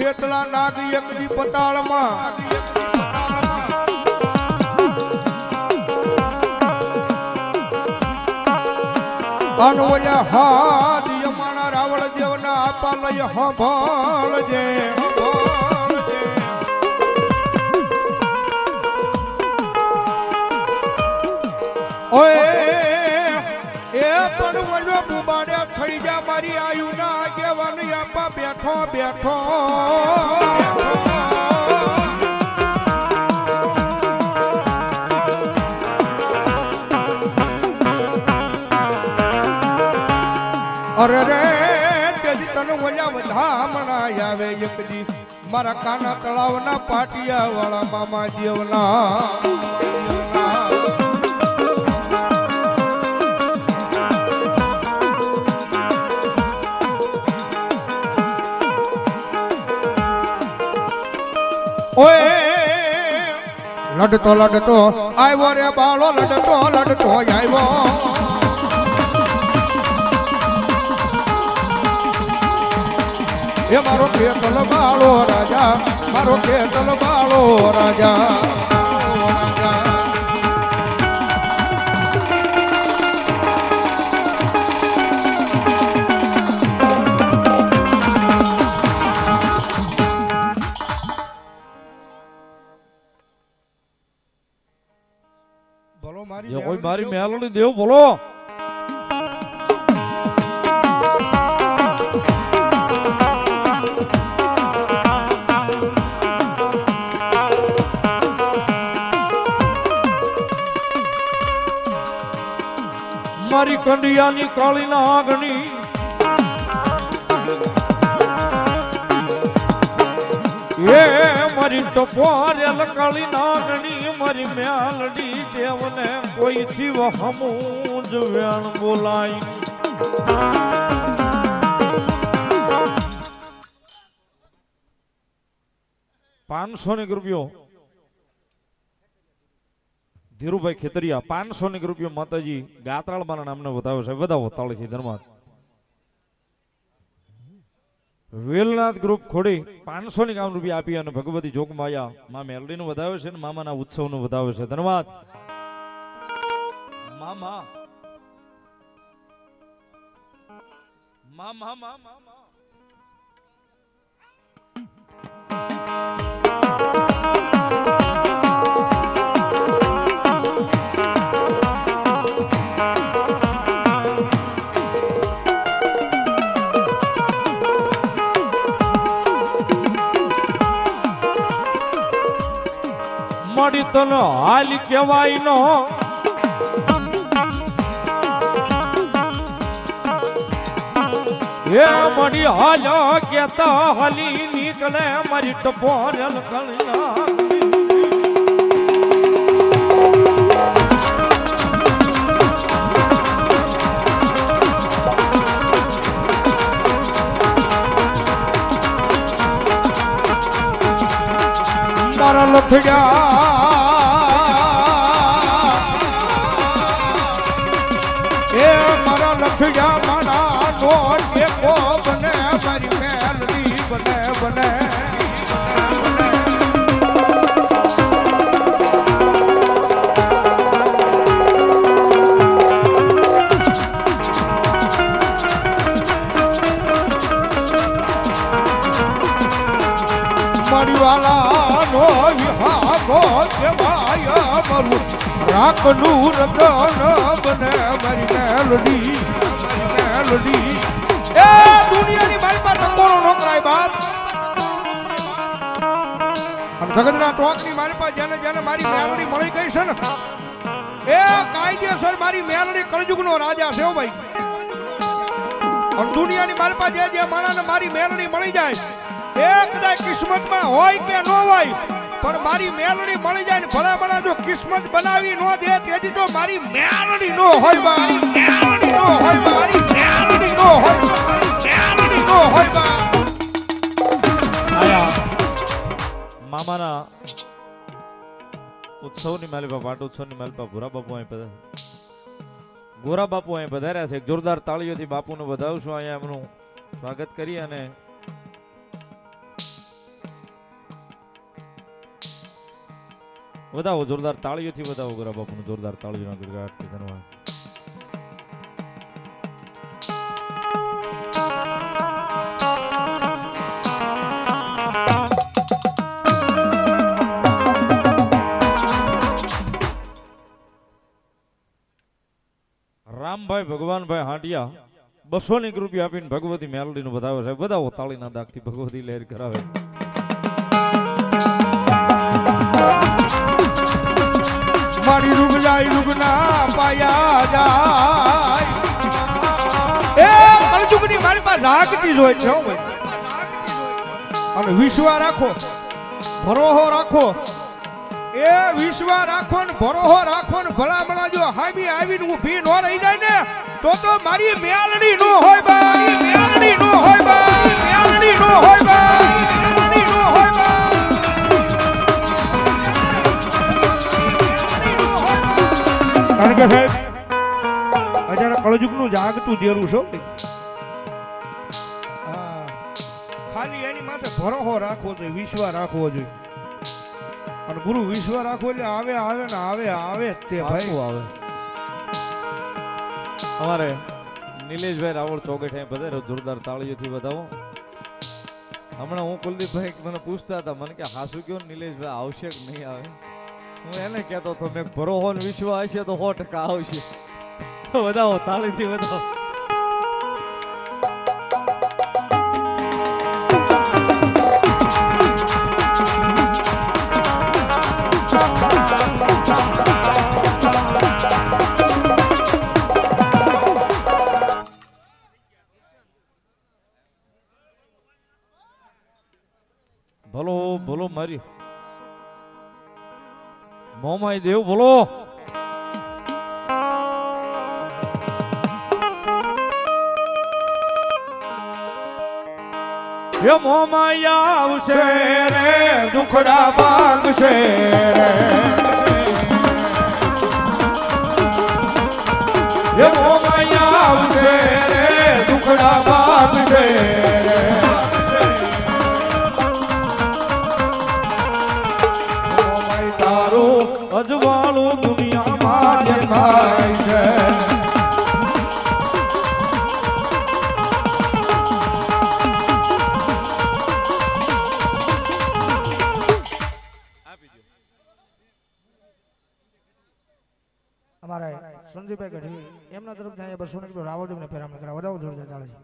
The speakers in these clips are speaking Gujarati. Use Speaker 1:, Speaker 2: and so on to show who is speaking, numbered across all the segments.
Speaker 1: ખેતલા નાગ એકદી પતાળમાં. અનવયા હાથ યમાણા રાવળ દેવના આપા લઈ હંભાળજે હંભાળજે. મારી આયુ ના આગેવાની આપા બેઠો બેઠો. અરે રે તેથી તને વજા વધામણા આવે એકદી મારા કાના તળાવના પાટિયા વાળા મામા જેવના. લડતો લડતો આવ્યો રે બાળો, લડતો લડતો આવ્યો. એ મારો કેતલ બાળો રાજા, મારો કેતલ બાળો રાજા.
Speaker 2: જે કોઈ મારી
Speaker 1: મેલડી
Speaker 2: દેવ બોલો. મારી કંડિયાની કાળી નાગણી એ મારી ટપોરેલ કાળી નાગણી મારી મ્યાલડી દેવને કોઈ શિવ હમું જ વેણ બોલાય. પાંચસો ની રૂપિયો ધીરુભાઈ ખેતરિયા, પાંચસો ની રૂપિયો માતાજી ગાતરાળ મારા નામને વધાવે છે વધાવો, તાળીથી ધર્માત વેલનાથ ગ્રુપ ખોડી પાંચસો ની કામ રૂપિયા આપી અને ભગવતી જોગ માયા મા મેલડી નું વધાવે છે ને ઉત્સવનું વધાવે છે. ધન્યવાદ. મામા. મામા મામા. હાલ કહેવાય નો. હે મળી હાલ કેતા હાલી નીકળે મારી ટપોરલ કળના
Speaker 1: મારા વિહાગો દેવાય મારું રાખનું રતન બને મારી મેલડી મેલડી એ દુનિયાની મારી પાસે ટકોરો નો કરાય બાપ અને જગતના ચોકની મારી પાસે જેને જેને મારી મેલડી મળી ગઈ છે ને એ કાયદેસર મારી મેલડી કળજુગનો રાજા છે ભાઈ દુનિયાની મારી જે જે માણસને મારી મેલડી મળી જાય. એ કદાચ કિસ્મતમાં હોય કે ન હોય પણ મારી મેલડી મળી જાય ને ભલા ભલા જો કિસ્મત બનાવી ન દે, તેથી તો મારી મેલડી નો હોય, મારી મેલડી નો હોય, મારી મેલડી નો હોય મેલડી નો હોય
Speaker 2: મામાના ઉત્સવની માલિપા પાટ ઉત્સવની માલિપા ભૂરા બાપુ અહીં પધાર્યા ગોરા બાપુ અહીં પધાર્યા છે. જોરદાર તાળીઓથી બાપુને વધાવશું અહીંયા એમનું સ્વાગત કરી અને વધાવો જોરદાર તાળીઓથી વધાવો ગોરા બાપુનું જોરદાર તાળીઓના ગડગડાટથી ધન્યવાદ રામભાઈ ભગવાનભાઈ હાંડિયા બસો ની રૂપિયા આપીને ભગવતી મેલડી નું વધાવે છે. બધાઓ તાળીના દાગથી ભગવતી લહેર કરાવે.
Speaker 1: મારી રૂગ જાય રૂગના પાયા જાય. એ કળજુગની મારી પાસે રાખતી જ હોય છે હો ભાઈ. અને વિશ્વા રાખો, ભરોહો રાખો. એ, વિશ્વા રાખો ને ભરોહો રાખો ને ભલામણા જો હામી આવીને ઊભી નો રહી જાય ને, તો તો મારી મેલડી નો હોય બાઈ મેલડી નો હોય બાઈ મેલડી નો હોય બાઈ કે સાહેબ અત્યારે કળજુગનું જાગતું દેરું છો ખાલી એની માથે ભરોહો રાખવો જોઈએ, વિશ્વાસ રાખવો જોઈએ. અને ગુરુ વિશ્વ રાખવો એટલે આવે આવે ને આવે આવે તે ભાઈ.
Speaker 2: આવે. અમારે નિલેશભાઈ રાવળ ચોગઠે બધા જોરદાર તાળીઓથી વધાવો. હમણાં હું કુલદીપભાઈ મને પૂછતા હતા, મને કે હાસુ કયો નિલેશભાઈ આવશે કે નહીં આવે? હું એને કહેતો હતો, મેં ભરોહો ને વિશ્વાસ હશે તો સો ટકા આવશે વધાવો તાળીથી વધાવો મોમાઈ દેવ બોલો. એ મોમાઈ આવશે રે
Speaker 1: દુખડા ભાગશે રે.
Speaker 2: એ મોમાઈ આવશે
Speaker 3: અમારા સંજયભાઈ ગઢવી એમના તરફથી અહીંયા બસો ને રાવલદેવને ફેરામણી કરા વધાવો જોરદાર ચાલે છે.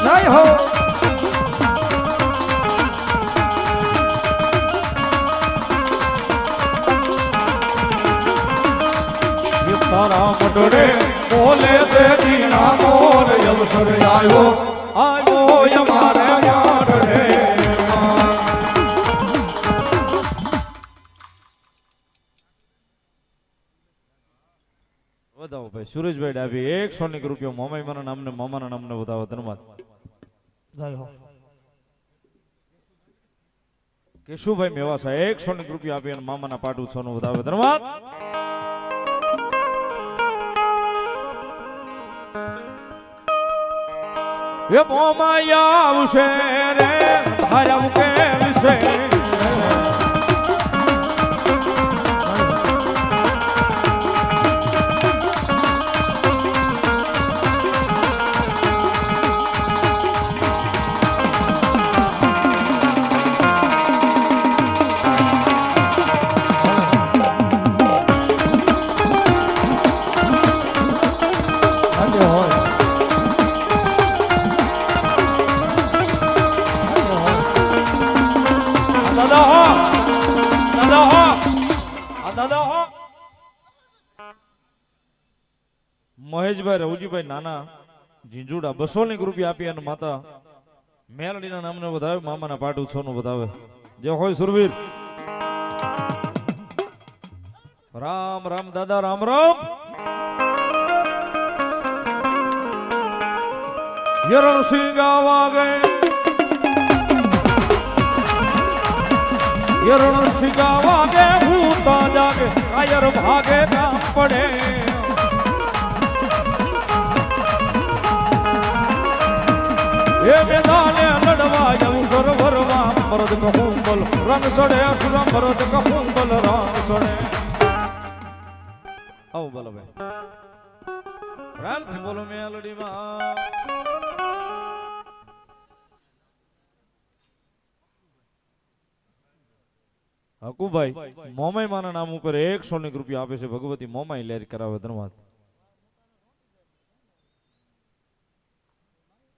Speaker 1: જય હો!
Speaker 2: એ તારા મટડે બોલે છે દીના મોર અવસર આવ્યો આવ્યો વધાવો ભાઈ સુરેશભાઈ ડાભી એક સોનિક રૂપિયો મોમાઈ મારા નામને મામાના નામને વધાવો ધન્યવાદ.
Speaker 3: જય હો
Speaker 2: કેશુભાઈ મેવાસા એક સોનિક રૂપિયો આપી અને મામાના પાટુ છોનું વધાવે ધન્યવાદ. એ આવશે રે હારા કેમ
Speaker 1: આજે
Speaker 2: મહેશભાઈ નાના ઝીંઝુડા બસો ની રૂપિયા આપી અને માતા મેલડીના નામને વધાવે, મામાના પાટ ઉત્સવનું વધાવે. જે હોય સુરવીર. રામ રામ, દાદા, રામ રામ. ભાગે કામ પડે. મરદ કહું બોલ રંગ ચડે અસુર મરદ કહું બોલ રંગ ચડે. આવો બોલો ભાઈ. પ્રાણથી બોલો મેલડીમાં. હકુભાઈ મોમાઈ માના નામ ઉપર એકસો ને રૂપિયા આપે છે. ભગવતી મોમાઈ લેર કરાવે ધન્યવાદ